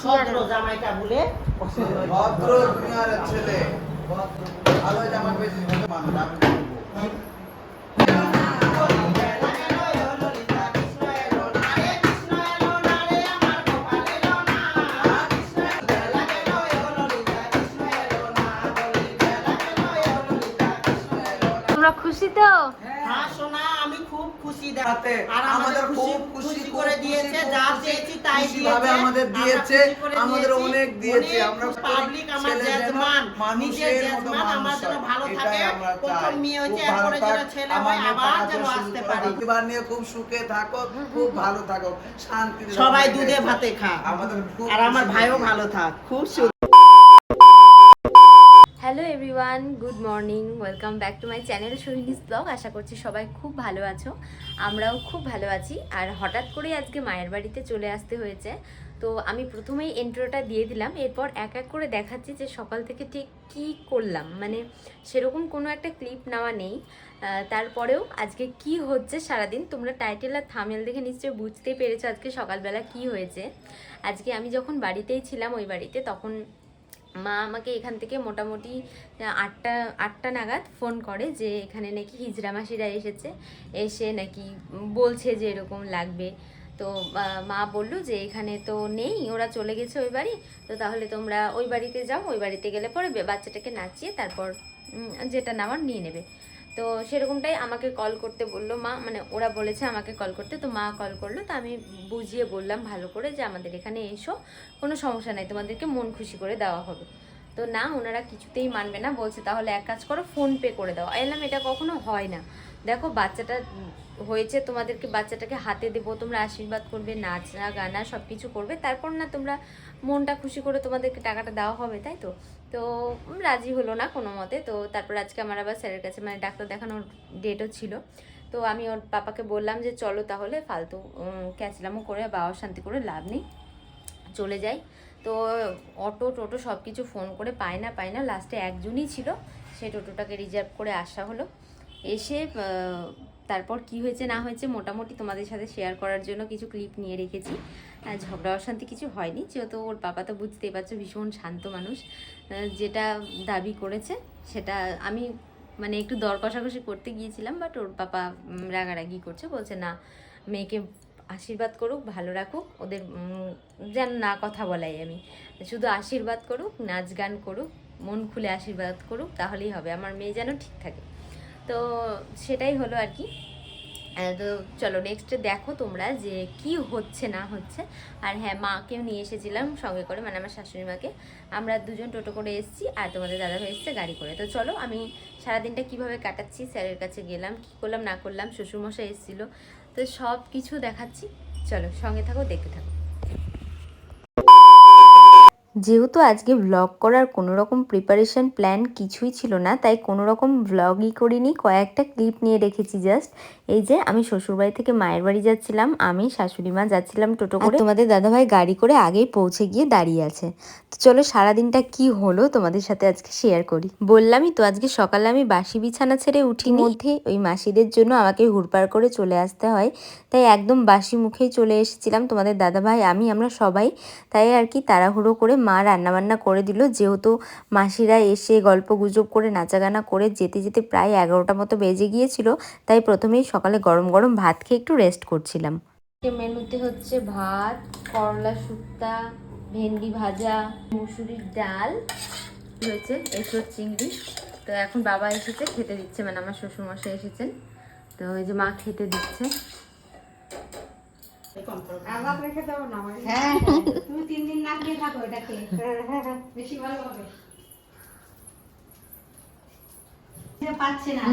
ভদ্র জামাইটা বলে ভদ্র দুনিয়ার ছেলে। ভালো জামা পেয়েছি মানুষ। খুশি তো? খুব খুশি দেখ সাথে আর আমাদের খুব খুশি করে দিয়েছে যা চেয়েছি তাই দিয়েছে আমাদের দিয়েছে, আমাদের অনেক দিয়েছে। আমরা পাবলিক আমার জেজমান নিজের জেজমান আমার জন্য ভালো থাকে। প্রথম মেয়ে হয়েছে এরপরে যেন ছেলে হয় আবার যেন আসতে পারি। পরিবার নিয়ে খুব সুখে থাকো খুব ভালো থাকো শান্তি সবাই দুধে ভাতে খা। আমাদের আর আমার ভাইও ভালো থাক খুব সুখ hello everyone good morning welcome back to my channel Sohini's blog আশা করছি সবাই খুব ভালো আছো। আমরাও খুব ভালো আছি। আর হঠাৎ করে আজকে মায়ের বাড়িতে চলে আসতে হয়েছে। তো আমি প্রথমেই এন্ট্রোটা দিয়ে দিলাম। এরপর এক এক করে দেখাচ্ছি যে সকাল থেকে ঠিক কী করলাম। মানে সেরকম কোনো একটা ক্লিপ নেওয়া নেই। তারপরেও আজকে কি হচ্ছে সারাদিন তোমরা টাইটেল আর থামেল দেখে নিশ্চয়ই বুঝতেই পেরেছ আজকে সকালবেলা কি হয়েছে। আজকে আমি যখন বাড়িতেই ছিলাম ওই বাড়িতে, তখন মা আমাকে এখান থেকে মোটামুটি আটটা আটটা নাগাদ ফোন করে যে এখানে নাকি হিজড়া মাসিরা এসেছে। এসে নাকি বলছে যে এরকম লাগবে। তো মা বলল যে এখানে তো নেই, ওরা চলে গেছে ওই বাড়ি। তো তাহলে তোমরা ওই বাড়িতে যাও, ওই বাড়িতে গেলে পরে বাচ্চাটাকে নাচিয়ে তারপর যেটা নেওয়ার নিয়ে নেবে। তো সেরকমটাই আমাকে কল করতে বলল মা মানে ওরা বলেছে আমাকে কল করতে, তো মা কল করল, তো আমি বুঝিয়ে বললাম ভালো করে যে আমাদের এখানে এসো, কোনো সমস্যা নাই, তোমাদেরকে মন খুশি করে দেওয়া হবে। তো না, ওনারা কিছুতেই মানবে না, বলছে তাহলে এক কাজ করো ফোন পে করে দাও। এলাম এটা কখনো হয় না। দেখো, বাচ্চাটা হয়েছে, তোমাদেরকে বাচ্চাটাকে হাতে দেবো, তোমরা আশীর্বাদ করবে, নাচ না গানা সব কিছু করবে, তারপর না তোমরা মনটা খুশি করে তোমাদেরকে টাকাটা দেওয়া হবে, তাই তো? তো রাজি হলো না কোনো মতে। তো তারপর আজকে আমার আবার স্যারের কাছে মানে ডাক্তার দেখানোর ডেটও ছিল। তো আমি ওর পাপাকে বললাম যে, চলো তাহলে ফালতু ক্যাচলামও করে বাবা অশান্তি করে লাভ নেই, চলে যাই। তো অটো টোটো সব কিছু ফোন করে পায় না পায় না লাস্টে একজনই ছিল। সেই টোটোটাকে রিজার্ভ করে আসা হলো। এসে তারপর কি হয়েছে না হয়েছে মোটামুটি তোমাদের সাথে শেয়ার করার জন্য কিছু ক্লিপ নিয়ে রেখেছি। ঝগড়া অশান্তি কিছু হয়নি। যেহেতু ওর বাবা তো বুঝতেই পারছ ভীষণ শান্ত মানুষ যেটা দাবি করেছে সেটা আমি মানে একটু দর কষাকষি করতে গিয়েছিলাম বাট ওর পাপা রাগারাগি করছে, বলছে, না, মেয়েকে আশীর্বাদ করুক, ভালো রাখুক, ওদের যেন না কথা বলাই আমি। শুধু আশীর্বাদ করুক, নাচ গান করুক, মন খুলে আশীর্বাদ করুক, তাহলেই হবে। আমার মেয়ে যেন ঠিক থাকে। তো সেটাই হলো আর কি। তো চলো নেক্সটে দেখো তোমরা যে কি হচ্ছে না হচ্ছে। আর হ্যাঁ মাকেও নিয়ে এসেছিলাম সঙ্গে করে মানে আমার শাশুড়ি মাকে। আমরা দুজন টোটো করে এসেছি আর তোমাদের দাদা ভাই এসছে গাড়ি করে। তো চলো আমি সারাদিনটা কীভাবে কাটাচ্ছি, স্যারের কাছে গেলাম, কি করলাম, না করলাম, শ্বশুরমশাই এসেছিল। তো সব কিছু দেখাচ্ছি। চলো সঙ্গে থাকো, দেখতে থাকো। যেহেতু আজকে ব্লগ করার কোনো রকম প্রিপারেশন প্ল্যান কিছুই ছিল না তাই কোনো রকম ব্লগই করিনি কয়েকটা ক্লিপ নিয়ে রেখেছি জাস্ট এই যে আমি শ্বশুরবাড়ি থেকে মায়ের বাড়ি যাচ্ছিলাম আমি শাশুড়ি মা যাচ্ছিলাম টোটো করে। তোমাদের দাদাভাই গাড়ি করে আগেই পৌঁছে গিয়ে দাঁড়িয়ে আছে। তো চলো সারাদিনটা কি হলো তোমাদের সাথে আজকে শেয়ার করি। বললামই তো আজকে সকালে আমি বাসি বিছানা ছেড়ে উঠি মধ্যে ওই মাসিদের জন্য আমাকে হুড়পাড় করে চলে আসতে হয়। তাই একদম বাসি মুখেই চলে এসেছিলাম তোমাদের দাদাভাই আমি আমরা সবাই। তাই আর কি তাড়াহুড়ো করে মা রান্নাবান্না করে দিল। যেহেতু মাসিরা এসে গল্প গুজব করে, নাচাগানা করে যেতে যেতে প্রায় এগারোটা মতো বেজে গিয়েছিল, তাই প্রথমেই সকালে গরম গরম ভাত খেয়ে একটু রেস্ট করছিলাম। মেনুতে হচ্ছে ভাত, করলা শুক্তা, ভেন্ডি ভাজা, মুসুরির ডাল হয়েছে? এসব চিংড়ি। তো এখন বাবা এসেছে, খেতে দিচ্ছে মানে আমার শ্বশুরমশাই এসেছেন। তো ওই যে মা খেতে দিচ্ছে। আমাকে রেখে দেবো না হ্যাঁ। তুমি তিন দিন না খেয়ে থাকো এটা বেশি ভালো হবে। পাচ্ছে না।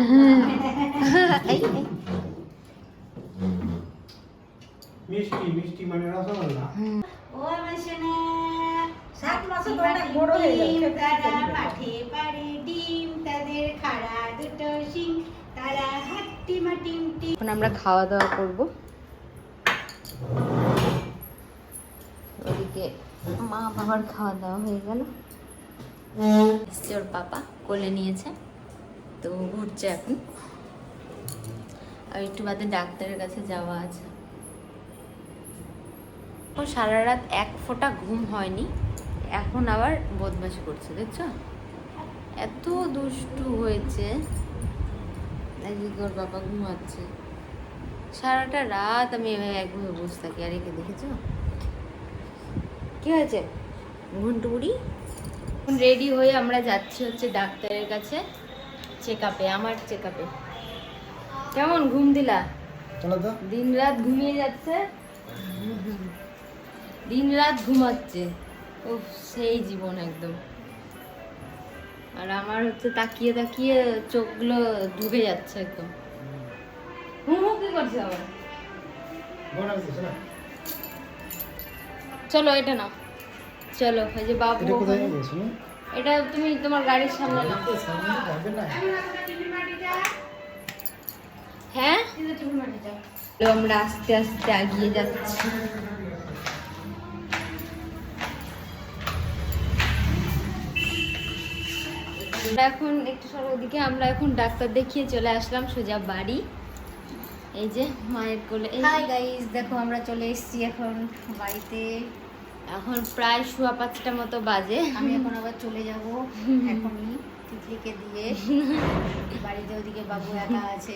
মিষ্টি মিষ্টি মানে রসগোল্লা। ও আমার সাত মাসে তো অনেক বড় হয়ে তারা। মাঠে পারে ডিম তাদের খাড়া দুটো শিং তারা হাট্টি মাটিম টিম এখন আমরা খাওয়া দাওয়া করব। ওদিকে মা বাবার খাওয়া দাওয়া হয়ে গেল। ওর পাপা, কোলে নিয়েছে। তো ঘুরছে এখন। আর একটু বাদে ডাক্তারের কাছে যাওয়া আছে। ও সারা রাত এক ফোঁটা ঘুম হয়নি। এখন আবার বদমাশি করছে, দেখছ? এত দুষ্টু হয়েছে। ওর বাবা ঘুমাচ্ছে। সারাটা রাত আমি এভাবে একভাবে বসে থাকি। আর একে দেখেছ? কি হয়েছে? ঘন্টু বুড়ি রেডি হয়ে আমরা যাচ্ছি হচ্ছে ডাক্তারের কাছে চেক আপে আমার চেক আপে কেমন ঘুম দিলা? দিন রাত ঘুমিয়ে যাচ্ছে? দিন রাত ঘুমাচ্ছে। ও সেই জীবন একদম। আর আমার হচ্ছে তাকিয়ে তাকিয়ে চোখগুলো ঢুকে যাচ্ছে একদম। হুম হুম কি করছে আবার? চলো। চলো এটা নাও। চলো এই যে বাবু এটা তুমি তোমার গাড়ির সামনে না। হ্যাঁ? আমরা আস্তে আস্তে এগিয়ে যাচ্ছি। এখন একটু সর ওদিকে আমরা এখন ডাক্তার দেখিয়ে চলে আসলাম সোজা বাড়ি। এই যে মায়ের কোলে হাই গাইস দেখো আমরা চলে এসেছি এখন বাড়িতে। এখন প্রায় সোয়া পাঁচটা মতো বাজে। আমি এখন আবার চলে যাব এখনই তিতলিকে দিয়ে। বাড়িতে ওদিকে বাবু একা আছে।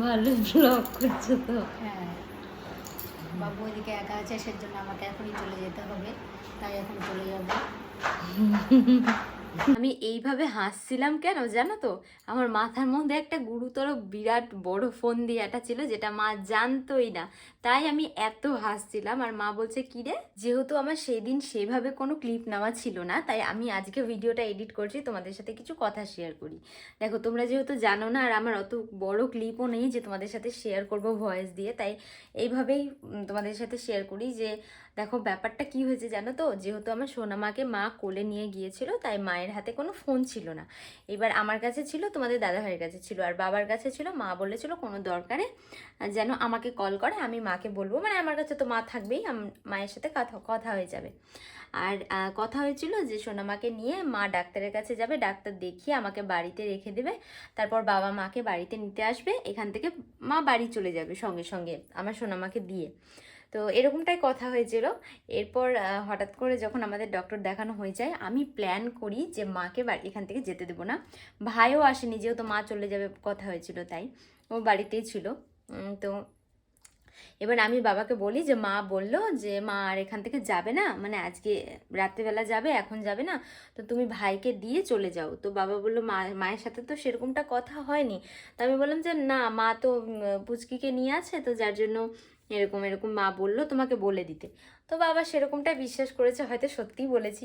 ভালো ব্লগ করছ তো। হ্যাঁ। বাবু ওদিকে একা আছে সেজন্য আমাকে এখনই চলে যেতে হবে। তাই এখন চলে যাব। আমি এইভাবে হাসছিলাম কেন জানো তো? আমার মাথার মধ্যে একটা গুরুতর বিরাট বড় ফোন দিয়াটা ছিল যেটা মা জানতোই না। তাই আমি এত হাসছিলাম আর মা বলছে, কি রে? যেহেতু আমার সেদিন সেভাবে কোনো ক্লিপ নেওয়া ছিল না, তাই আমি আজকে ভিডিওটা এডিট করছি, তোমাদের সাথে কিছু কথা শেয়ার করি। দেখো, তোমরা যেহেতু জানো না আর আমার অত বড় ক্লিপও নেই যে তোমাদের সাথে শেয়ার করব ভয়েস দিয়ে, তাই এইভাবেই তোমাদের সাথে শেয়ার করি যে দেখো ব্যাপারটা কি হয়েছে জানো তো? যেহেতু আমার সোনামাকে মা কোলে নিয়ে গিয়েছিল, তাই মায়ের হাতে কোনো ফোন ছিল না। এবার আমার কাছে ছিল, তোমাদের দাদাভাইয়ের কাছে ছিল, আর বাবার কাছে ছিল, মা বলেছিল কোনো দরকারে যেন আমাকে কল করে, আমি মাকে বলব। মানে আমার কাছে তো মা থাকবেই মায়ের সাথে কথা কথা হয়ে যাবে। আর কথা হয়েছিল যে সোনামাকে নিয়ে মা ডাক্তারের কাছে যাবে, ডাক্তার দেখিয়ে আমাকে বাড়িতে রেখে দেবে। তারপর বাবা মাকে বাড়িতে নিতে আসবে, এখান থেকে মা বাড়ি চলে যাবে সঙ্গে সঙ্গে আমার সোনামাকে দিয়ে। তো এরকমটাই কথা হয়েছিল। এরপর হঠাৎ করে যখন আমাদের ডক্টর দেখানো হয়ে যায়, আমি প্ল্যান করি যে মাকে এখান থেকে যেতে দেবো না। ভাইও আসেনি, যেহেতু মা চলে যাবে, কথা হয়েছিল তাই। ও বাড়িতেই ছিল। তো এবার আমি বাবাকে বলি যে, মা বলল যে, মা আর এখান থেকে যাবে না। মানে আজকে রাত্রেবেলা যাবে, এখন যাবে না। তো তুমি ভাইকে দিয়ে চলে যাও। তো বাবা বলল, মা, মায়ের সাথে তো সেরকমটা কথা হয়নি। তো আমি বললাম যে, না, মা তো পুচকিকে নিয়ে আছে, তো যার জন্য এরকম এরকম মা বলল, তোমাকে বলে দিতে। তো বাবা সেরকমটা বিশ্বাস করেছে, হয়তো সত্যিই বলেছি।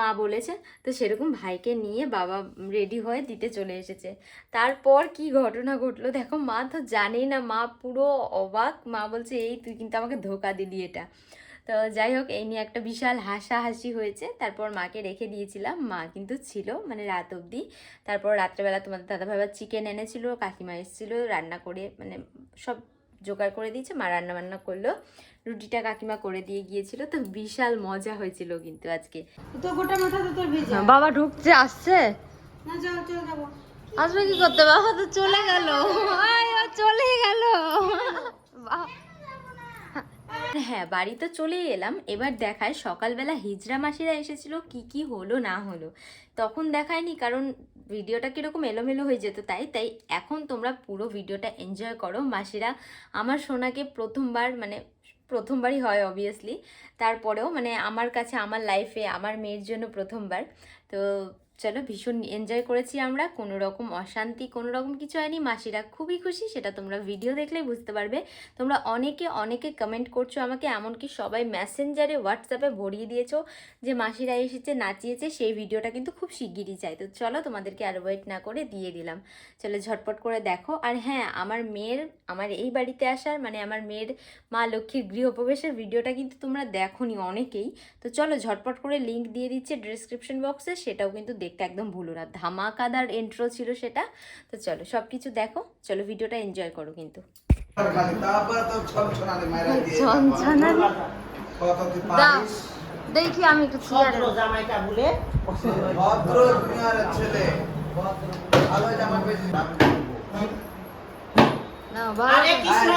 মা বলেছে, তো সেরকম ভাইকে নিয়ে বাবা রেডি হয়ে দিতে চলে এসেছে। তারপর কি ঘটনা ঘটলো? দেখো, মা তো জানেই না, মা পুরো অবাক। মা বলছে, এই তুই কিন্তু আমাকে ধোকা দিলি এটা। তো যাই হোক, এই নিয়ে একটা বিশাল হাসাহাসি হয়েছে। তারপর মাকে রেখে দিয়েছিলাম। মা কিন্তু ছিল মানে রাত অবধি। তারপর রাত্রেবেলা তোমাদের দাদা ভাই চিকেন এনেছিল, কাকিমা এসেছিল, রান্না করে মানে সব জোগাড় করে দিয়েছে মা রান্না বান্না করল রুটিটা কাকিমা করে দিয়ে গিয়েছিল তো বিশাল মজা হয়েছিল কিন্তু আজকে। তো গোটা মাথা তো তোর ভেজা। বাবা ঢুকছে আসছে? না চল চল যাব। আসবে কি করতে? বাবা তো চলে গেল। আয়, ও চলে গেল। হ্যাঁ বাড়ি তো চলেই এলাম। এবার দেখায় সকালবেলা হিজড়া মাসিরা এসেছিল কি কি হলো না হলো। তখন দেখায়নি কারণ ভিডিওটা কীরকম এলোমেলো হয়ে যেত তাই? তাই এখন তোমরা পুরো ভিডিওটা এনজয় করো। মাসিরা আমার সোনাকে প্রথমবার মানে প্রথমবারই হয় অবভিয়াসলি তারপরেও মানে আমার কাছে, আমার লাইফে আমার মেয়ের জন্য প্রথমবার। তো চলো ভীষণ এনজয় করেছি আমরা। কোনো রকম অশান্তি কোনো রকম কিছু হয়নি। মাসিরা খুবই খুশি, সেটা তোমরা ভিডিও দেখলেই বুঝতে পারবে। তোমরা অনেকে অনেকে কমেন্ট করছ আমাকে, এমনকি সবাই মেসেঞ্জারে হোয়াটসঅ্যাপে ভরিয়ে দিয়েছ যে মাসিরা এসেছে, নাচিয়েছে, সেই ভিডিওটা কিন্তু খুব শিগগিরই চাই। তো চলো তোমাদেরকে আর ওয়েট না করে দিয়ে দিলাম। চলো ঝটপট করে দেখো। আর হ্যাঁ আমার মেয়ের, আমার এই বাড়িতে আসার মানে আমার মেয়ের মা লক্ষ্মীর গৃহপ্রবেশের ভিডিওটা কিন্তু তোমরা দেখোনি অনেকেই। তো চলো ঝটপট করে লিঙ্ক দিয়ে দিচ্ছে ডিসক্রিপশন বক্সে সেটাও কিন্তু দেখতে একদম ভুলো না। ধামাকাদার এন্ট্রো ছিল সেটা। তো চলো সব কিছু দেখো। চলো ভিডিওটা এনজয় করো কিন্তু। দেখি আমি একটু জামাইটা বলে ভদ্র দুনিয়ার ছেলে। ভালো জামা পেয়েছিস না ভালো আরে কৃষ্ণ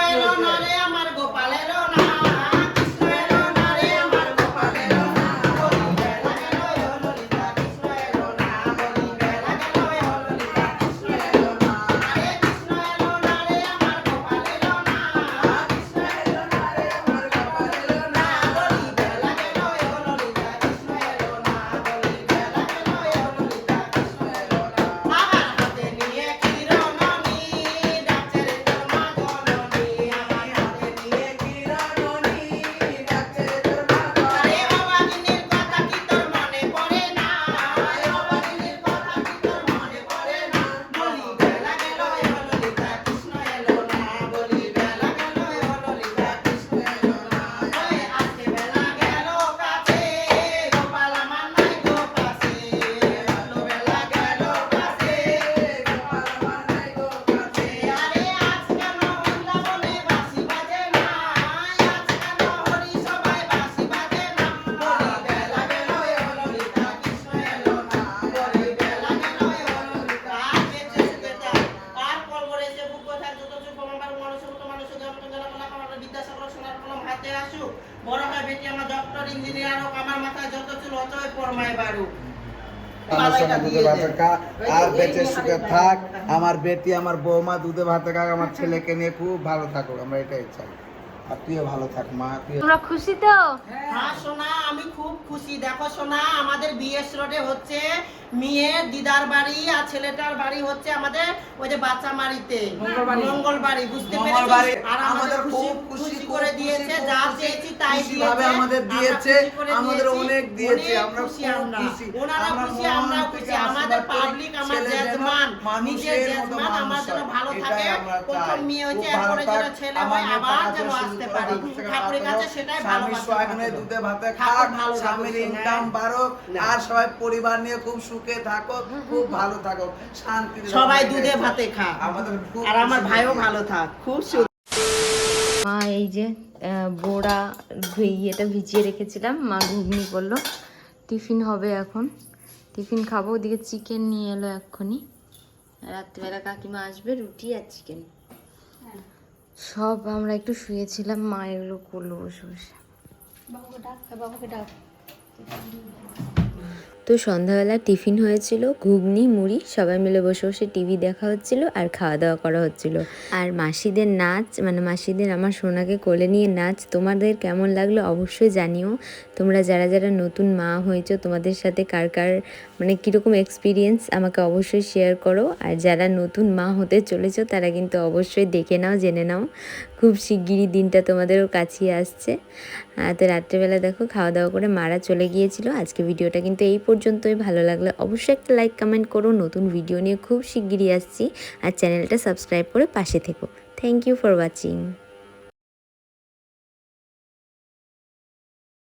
হাতে আসুক বড় হয় বেটি আমার ডক্টর ইঞ্জিনিয়ার হোক আমার মাথায় যত চুল অতই পরমায় বাড়ুক। দুধে ভাতে খা। আর বেঁচে সুখে থাক। আমার বেটি আমার বৌমা দুধে ভাতে খাক আমার ছেলেকে নিয়ে খুব ভালো থাকুক। আমরা এটাই চাই। আর তুইও ভালো থাক মা তুই তোমরা খুশি তো? হ্যাঁ। সোনা আমি খুব খুশি। দেখো সোনা আমাদের বিএস রোডে হচ্ছে মেয়ের দিদার বাড়ি আর ছেলেটার বাড়ি হচ্ছে আমাদের ওই যে বাচ্চা মারিতে। মঙ্গল বুঝতে মঙ্গলবারে আর আমাদের খুব খুশি, করে দিয়েছে যা চেয়েছি তাই দিয়েছে। আমাদের দিয়েছে, আমাদের অনেক দিয়েছে, আমরা খুশি আমরা। ওনারা খুশি মন খুশি। আমাদের পাবলিক আমার জেজমান নিজের জেজমান আমার মানুষ ভালো থাকে। আমরা প্রথম মেয়ে হয়েছে এরপরে যেন ছেলে হয় আবার যেন পারি। ঠাকুরের কাছে সেটাই সোহাগনে দুধে ভাতে খাক স্বামীর ইনকাম না। আর সবাই পরিবার নিয়ে খুব সুখে থাকো খুব ভালো থাকো শান্তি সবাই দুধে ভাতে খা আমাদের আর আমার ভাইও ভালো থাক খুব মা এই যে বোড়া ইয়েটা ভিজিয়ে রেখেছিলাম মা ঘুগনি করল টিফিন হবে এখন টিফিন খাব। ওদিকে চিকেন নিয়ে এলো এক্ষুনি। রাত্রিবেলা কাকিমা আসবে রুটি আর চিকেন। সব আমরা একটু শুয়েছিলাম মা এগুলো করল বসে বসে। বাবুকে ডাক বাবুকে ডাক। তো সন্ধ্যাবেলা টিফিন হয়েছিল, ঘুগনি, মুড়ি, সবাই মিলে বসে বসে টিভি দেখা হচ্ছিল আর খাওয়া দাওয়া করা হচ্ছিল। আর মাসিদের নাচ মানে মাসিদের আমার সোনাকে কোলে নিয়ে নাচ, তোমাদের কেমন লাগল অবশ্যই জানিও। তোমরা যারা যারা নতুন মা হয়েছো, তোমাদের সাথে কার কার মানে কীরকম এক্সপিরিয়েন্স আমাকে অবশ্যই শেয়ার করো। আর যারা নতুন মা হতে চলেছো, তারা কিন্তু অবশ্যই দেখে নাও, জেনে নাও। খুব শিগগিরই দিনটা তোমাদেরও কাছিয়ে আসছে। তো রাত্রেবেলা দেখো, খাওয়া দাওয়া করে মারা চলে গিয়েছিল। আজকে ভিডিওটা কিন্তু এই পর্যন্তই ভালো লাগলে অবশ্যই একটা লাইক কমেন্ট করো। নতুন ভিডিও নিয়ে খুব শিগগিরই আসছি। আর চ্যানেলটা সাবস্ক্রাইব করে পাশে থেকো। Thank you for watching